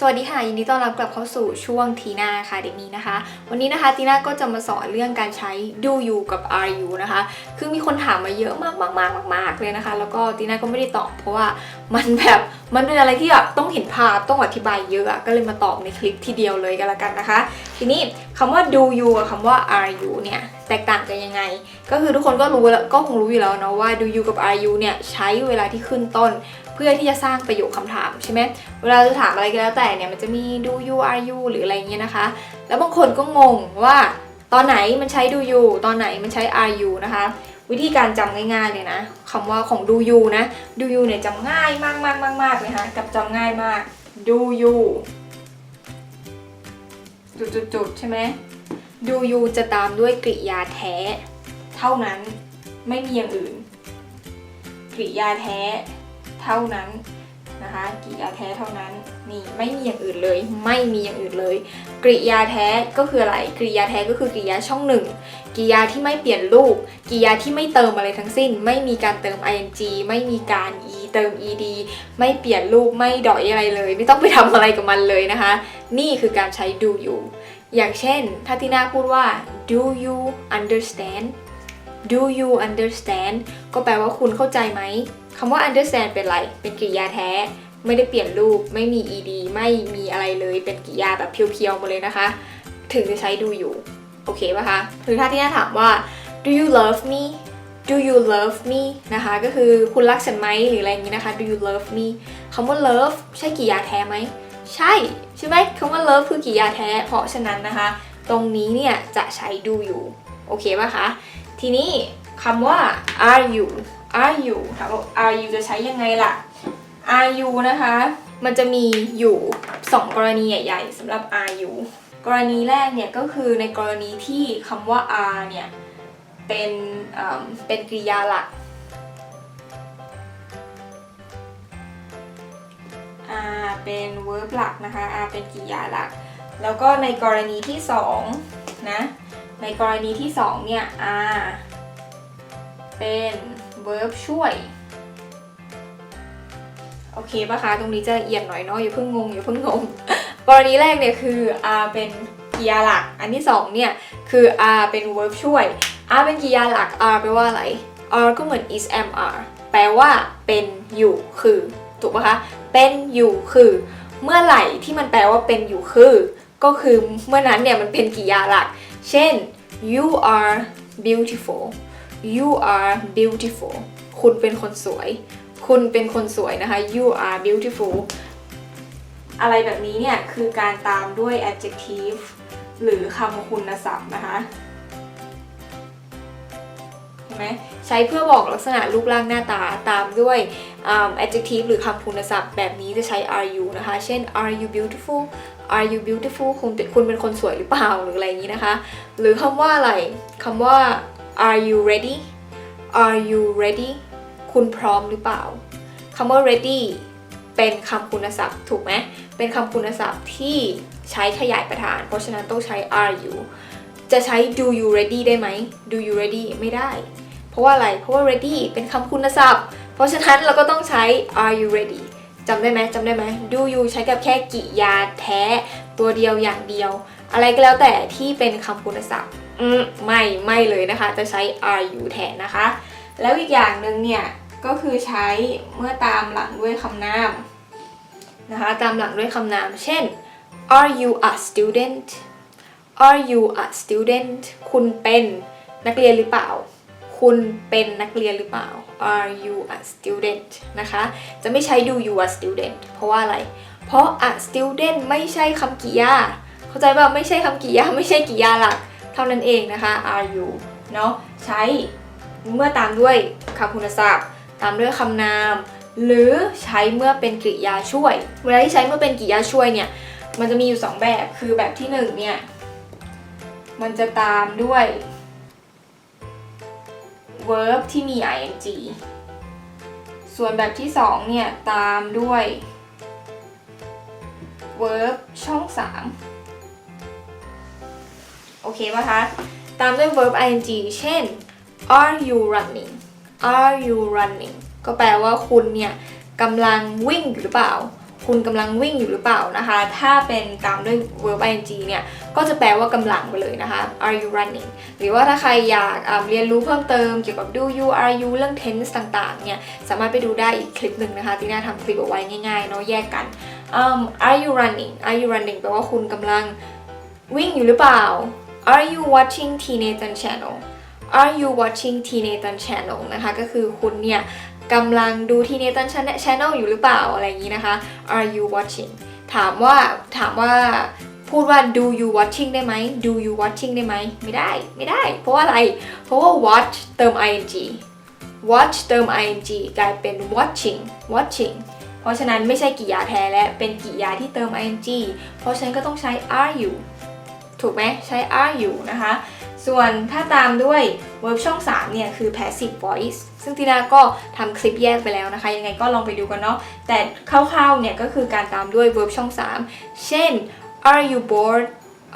สวัสดีค่ะยินดีต้อนรับกลับเข้าสู่ช่วงทีน่าค่ะเด็กนี้นะคะ วันนี้นะคะทีน่าก็จะมาสอนเรื่องการใช้ do you กับ are you นะคะ คือมีคนถามมาเยอะมากมากมากมากเลยนะคะ แล้วก็ทีน่าก็ไม่ได้ตอบเพราะว่ามันแบบมันเป็นอะไรที่แบบต้องเห็นภาพต้องอธิบายเยอะก็เลยมาตอบในคลิปทีเดียวเลยกันละกันนะคะ ทีนี้คำว่า do you กับคำว่า are you เนี่ยแตกต่างกันยังไง ก็คือทุกคนก็รู้แล้วก็คงรู้อยู่แล้วเนาะว่า do you กับ are you เนี่ยใช้เวลาที่ขึ้นต้น เพื่อที่จะสร้างประโยคคำถามใช่ไหมเวลาจะถามอะไรก็แล้วแต่เนี่ยมันจะมี do you are you หรืออะไรเงี้ยนะคะ แล้วบางคนก็งงว่าตอนไหนมันใช้ do you ตอนไหนมันใช้ are you นะคะ วิธีการจำง่ายๆเลยนะคำว่าของ do you นะ do you เนี่ยจำง่ายมากมากมากมากเลยคะกับจำง่ายมาก do you จุดๆใช่ไหม do you จะตามด้วยกริยาแท้ เท่านั้นไม่มีอย่างอื่น กริยาแท้ เท่านั้นนะคะกริยาแท้เท่านั้นนี่ไม่มีอย่างอื่นเลย ไม่มีอย่างอื่นเลย กริยาแท้ก็คืออะไร กริยาแท้ก็คือกริยาช่องหนึ่งกริยาที่ไม่เปลี่ยนรูปกริยาที่ไม่เติมอะไรทั้งสิ้น ไม่มีการเติม ing ไม่มีการ e เติม ed ไม่เปลี่ยนรูปไม่ดอยอะไรเลย ไม่ต้องไปทำอะไรกับมันเลยนะคะ นี่คือการใช้ do you อย่างเช่น ถ้าที่น้าพูดว่า do you understand do you understand ก็แปลว่าคุณเข้าใจไหม คำว่า understand เป็นอะไร เป็นกริยาแท้ ไม่ได้เปลี่ยนรูป ไม่มี ed ไม่มีอะไรเลย เป็นกริยาแบบเพียวๆหมาเลยนะคะ ถึงจะใช้ดูอยู่ โอเคปะคะ หรือถ้าที่น่าถามว่า do you love me do you love me นะคะ ก็คือคุณรักฉันไหมหรืออะไรอย่างนี้นะคะ do you love me คำว่า love ใช่กริยาแท้ไหม ใช่ ใช่ไหมคำว่า love คือกริยาแท้ เพราะฉะนั้นนะคะ ตรงนี้เนี่ยจะใช้ดูอยู่ โอเคปะคะ ทีนี้ คำว่า are you are you ถามว่า are you จะใช้ยังไงล่ะ are you นะคะ มันจะมีอยู่ 2 กรณีใหญ่ๆสำหรับ are you กรณีแรกเนี่ยก็คือในกรณีที่คำว่า are เนี่ยเป็นเป็นกริยาหลัก are เป็น verb หลักนะคะ are เป็นกริยาหลัก แล้วก็ในกรณีที่2นะในกรณีที่2เนี่ย are เป็น verb ช่วย โอเคปะคะตรงนี้จะละเอียดหน่อยเนาะอย่าเพิ่งงงอย่าเพิ่งงงกรณีแรกเนี่ยคือ R เป็นกริยาหลัก อันที่2เนี่ยคือ are เป็น verb ช่วย are เป็นกริยาหลัก are แปลว่าอะไร are ก็เหมือน is am are แปลว่าเป็นอยู่คือ ถูกปะคะ เป็นอยู่คือ เมื่อไหร่ที่มันแปลว่าเป็นอยู่คือ ก็คือเมื่อนั้นเนี่ยมันเป็นกริยาหลัก เช่น you are beautiful you are beautiful คุณเป็นคนสวย คุณเป็นคนสวยนะคะ you are beautiful อะไรแบบนี้เนี่ย คือการตามด้วย adjective หรือคำคุณศัพท์นะคะเห็นไหมใช้เพื่อบอกลักษณะรูปร่างหน้าตาตามด้วย adjective หรือคำคุณศัพท์ แบบนี้จะใช้ are you นะคะ เช่น are you beautiful are you beautiful คุณคุณเป็นคนสวยหรือเปล่าหรืออะไรอย่างนี้นะคะ หรือคำว่าอะไรคำว่า are you ready are you ready คุณพร้อมหรือเปล่าคำว่า ready เป็นคำคุณศัพท์ถูกไหมเป็นคำคุณศัพท์ที่ใช้ขยายประธาน เพราะฉะนั้นต้องใช้ are you จะใช้ do you ready ได้ไหม do you ready ไม่ได้ เพราะว่าอะไร เพราะว่า ready เป็นคำคุณศัพท์ เพราะฉะนั้นเราก็ต้องใช้ are you ready จำได้ไหมจำได้ไหม do you ใช้กับแค่กริยาแท้ ตัวเดียวอย่างเดียว อะไรก็แล้วแต่ที่เป็นคำคุณศัพท์ ไม่ไม่เลยนะคะ จะใช้ are you แทนนะคะ แล้วอีกอย่างหนึ่งเนี่ย ก็คือใช้เมื่อตามหลังด้วยคำนามนะคะ ตามหลังด้วยคำนาม เช่น are you a student are you a student คุณเป็นนักเรียนหรือเปล่า คุณเป็นนักเรียนหรือเปล่า are you a student นะคะ จะไม่ใช้ do you a student เพราะว่าอะไร เพราะ a student ไม่ใช่คำกริยา เข้าใจป่ะไม่ใช่คำกริยา ไม่ใช่กริยาหลัก เท่านั้นเองนะคะ are you เนาะใช้เมื่อตามด้วยคำคุณศัพท์ ตามด้วยคำนาม หรือใช้เมื่อเป็นกริยาช่วย เวลาที่ใช้เมื่อเป็นกริยาช่วยเนี่ยมันจะมีอยู่ 2 แบบคือแบบที่1เนี่ยมันจะตามด้วย verb ที่มี ing ส่วนแบบที่2เนี่ยตามด้วย verb ช่อง3โอ เคปะคะ ตามด้วย verb ing เช่น are you running are you running ก็แปลว่าคุณเนี่ยกำลังวิ่งอยู่หรือเปล่า คุณกำลังวิ่งอยู่หรือเปล่านะคะ ถ้าเป็นตามด้วย verb ing เนี่ย ก็จะแปลว่ากำลังไปเลยนะคะ are you running หรือว่าถ้าใครอยากอ่าเรียนรู้เพิ่มเติมเกี่ยวกับ do you are you เรื่อง tense ต่างๆ เนี่ย สามารถไปดูได้อีกคลิปหนึ่งนะคะที่น่าทำคลิปเอาไว้ง่ายๆ เนาะแยกกัน um, are you running are you running แปลว่าคุณกำลังวิ่งอยู่หรือเปล่า are you watching Teenage Channel are you watching Teenage Channel นะคะก็คือคุณเนี่ยกำลังดู Teenage Channel อยู่หรือเปล่าอะไรอย่างนี้นะคะ are you watching ถามว่าถามว่าพูดว่า do you watching ได้ไหม do you watching ได้ไหมไม่ได้ไม่ได้ เพราะว่าอะไร เพราะว่า watch เติม ing watch เติม ing กลายเป็น watching watching เพราะฉะนั้นไม่ใช่กริยาแท้และเป็นกริยาที่เติม ing เพราะฉะนั้นก็ต้องใช้ are you ถูกไหมใช้ are you นะคะ ส่วนถ้าตามด้วย verb ช่อง 3 เนี่ย คือ passive voice ซึ่งทีน่าก็ทำคลิปแยกไปแล้วนะคะ ยังไงก็ลองไปดูกันเนาะแต่คร่าวๆเนี่ย ก็คือการตามด้วย verb ช่อง 3 เช่น are you bored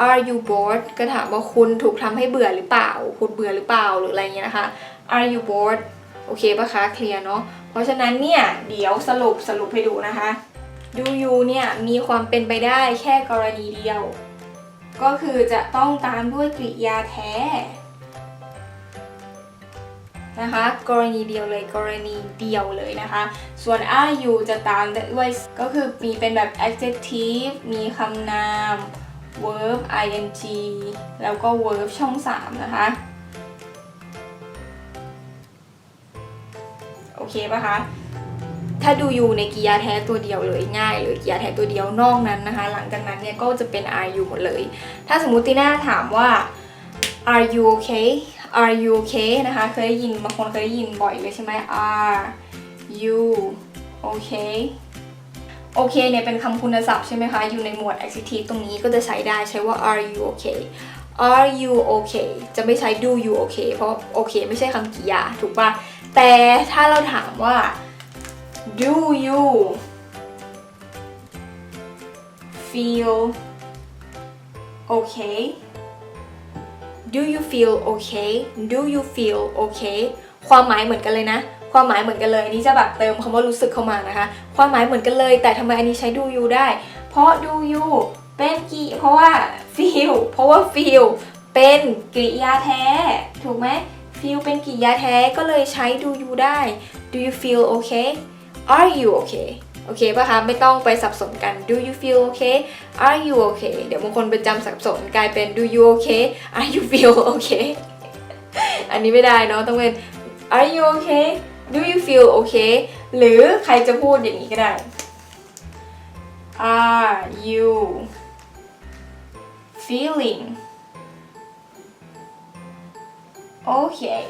are you bored ก็ถามว่าคุณถูกทำให้เบื่อหรือเปล่า คุณเบื่อหรือเปล่าหรืออะไรเงี้ยนะคะ are you bored โอเคปะคะเคลียร์เนาะเพราะฉะนั้นเนี่ยเดี๋ยวสรุปสรุปให้ดูนะคะ do you เนี่ยมีความเป็นไปได้แค่กรณีเดียว ก็คือจะต้องตามด้วยกริยาแท้นะคะ กรณีเดียวเลยกรณีเดียวเลยนะคะ ส่วน are you จะตามด้วยก็คือมีเป็นแบบ adjective มีคำนาม verb ing แล้วก็ verb ช่อง 3 นะคะ โอเคปะคะ ถ้าดูอยู่ในกริยาแท้ตัวเดียวเลยง่ายเลยกริยาแท้ตัวเดียวนอกนั้นนะคะ หลังจากนั้นเนี่ยก็จะเป็น are you หมดเลย ถ้าสมมติตีน่าถามว่า are you okay are you okay นะคะ เคยได้ยินบางคนเคยได้ยินบ่อยเลยใช่ไหม are you okay โอเคเนี่ยเป็นคำคุณศัพท์ใช่ไหมคะ อยู่ในหมวด adjective ตรงนี้ก็จะใช้ได้ใช้ว่า are you okay are you okay จะไม่ใช้ do you okay เพราะโอเคไม่ใช่คำกริยาถูกปะแต่ถ้าเราถามว่า do you feel okay do you feel okay do you feel okay ความหมายเหมือนกันเลยนะ ความหมายเหมือนกันเลยอันนี้จะแบบเติมคำว่ารู้สึกเข้ามานะคะ ความหมายเหมือนกันเลย แต่ทำไมอันนี้ใช้ do you ได้ เพราะ do you เป็นกีเพราะว่า feel เพราะว่า feel เป็นกริยาแท้ ถูกไหม feel เป็นกริยาแท้ก็เลยใช้ do you ได้ do you feel okay are you okay โอเคป่ะคะไม่ต้องไปสับสนกัน do you feel okay are you okay เดี๋ยวบางคนไปจำสับสนกลายเป็น do you okay are you feel okay อันนี้ไม่ได้เนาะต้องเป็น are you okay do you feel okay หรือใครจะพูดอย่างนี้ก็ได้ are you feeling okay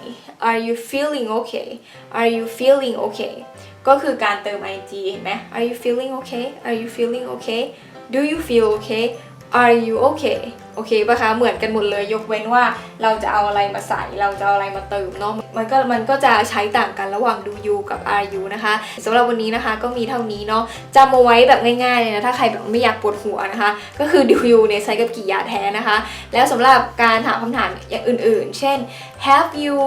are you feeling okay are you feeling okay ก็คือการเติม ing เห็นไหม are you feeling okay are you feeling okay do you feel okay are you okay โอเคปะคะเหมือนกันหมดเลยยกเว้นว่าเราจะเอาอะไรมาใส่เราจะเอาอะไรมาเติมเนาะมันก็มันก็จะใช้ต่างกันระหว่าง do you กับ are you นะคะสำหรับวันนี้นะคะก็มีเท่านี้เนาะจำเอาไว้แบบง่ายๆเลยนะถ้าใครแบบไม่อยากปวดหัวนะคะ ก็คือ do you เนี่ยใช้กับกริยาแท้นะคะ แล้วสำหรับการถามคำถามอย่างอื่น ๆ เช่น have you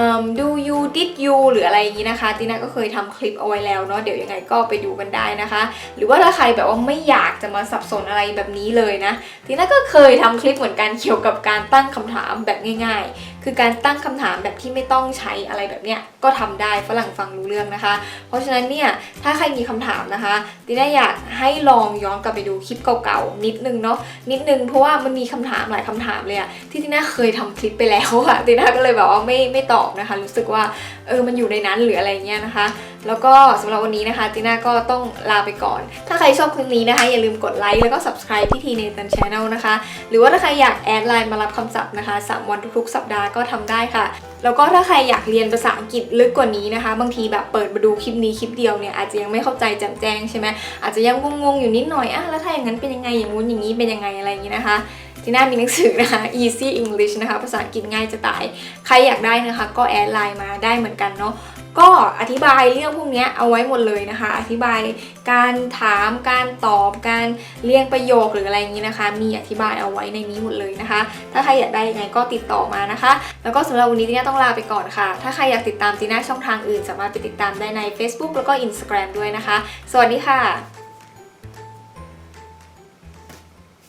um, do you did you หรืออะไรอย่างนี้นะคะติน่าก็เคยทำคลิปเอาไว้แล้วเนาะเดี๋ยวยังไงก็ไปดูกันได้นะคะ หรือว่าถ้าใครแบบว่าไม่อยากจะมาสับสนอะไรแบบนี้เลยนะติน่าก็เคยทำคลิปเหมือนกันเกี่ยวกับการตั้งคำถามแบบง่าย ๆคือการตั้งคำถามแบบที่ไม่ต้องใช้อะไรแบบเนี้ยก็ทำได้ฝรั่งฟังรู้เรื่องนะคะ เพราะฉะนั้นเนี่ยถ้าใครมีคำถามนะคะติน่าอยากให้ลองย้อนกลับไปดูคลิปเก่าๆนิดนึงเนาะนิดนึงเพราะว่ามันมีคำถามหลายคำถามเลยอะที่ติน่าเคยทำคลิปไปแล้วอะติน่าก็เลยแบบว่าไม่ไม่ตอบนะคะ รู้สึกว่าเออมันอยู่ในนั้นหรืออะไรเงี้ยนะคะ แล้วก็สำหรับวันนี้นะคะติน่าก็ต้องลาไปก่อน ถ้าใครชอบคลิปนี้นะคะ อย่าลืมกดไลค์แล้วก็ subscribe ที่ทีเนตันช n แนลนะคะ หรือว่าถ้าใครอยากแอดไลน์มารับคำศัพท์นะคะ 3 วันทุกๆ สัปดาห์ก็ทำได้ค่ะ แล้วก็ถ้าใครอยากเรียนภาษาอังกฤษลึกกว่านี้นะคะ บางทีแบบเปิดมาดูคลิปนี้คลิปเดียวเนี่ยอาจจะยังไม่เข้าใจแจ่มแจ้งใช่ไหมอาจจะยังงงๆอยู่นิดหน่อยอะแล้วถ้าอย่างนั้นเป็นยังไงอย่างงู้นอย่างนี้เป็นยังไงอะไรอย่างนี้นะคะที่หน้ามีหนังสือนะคะ Easy English นะคะ ภาษาอังกฤษง่ายจะตาย ใครอยากได้นะคะ ก็แอดไลน์มาได้เหมือนกันเนาะ ก็อธิบายเรื่องพวกนี้เอาไว้หมดเลยนะคะ อธิบายการถามการตอบการเรียงประโยคหรืออะไรอย่างนี้นะคะ มีอธิบายเอาไว้ในนี้หมดเลยนะคะ ถ้าใครอยากได้ยังไงก็ติดต่อมานะคะ แล้วก็สำหรับวันนี้จีน่าต้องลาไปก่อนค่ะ ถ้าใครอยากติดตามตีน่าช่องทางอื่น สามารถไปติดตามได้ใน Facebook แล้วก็ Instagram ด้วยนะคะ สวัสดีค่ะ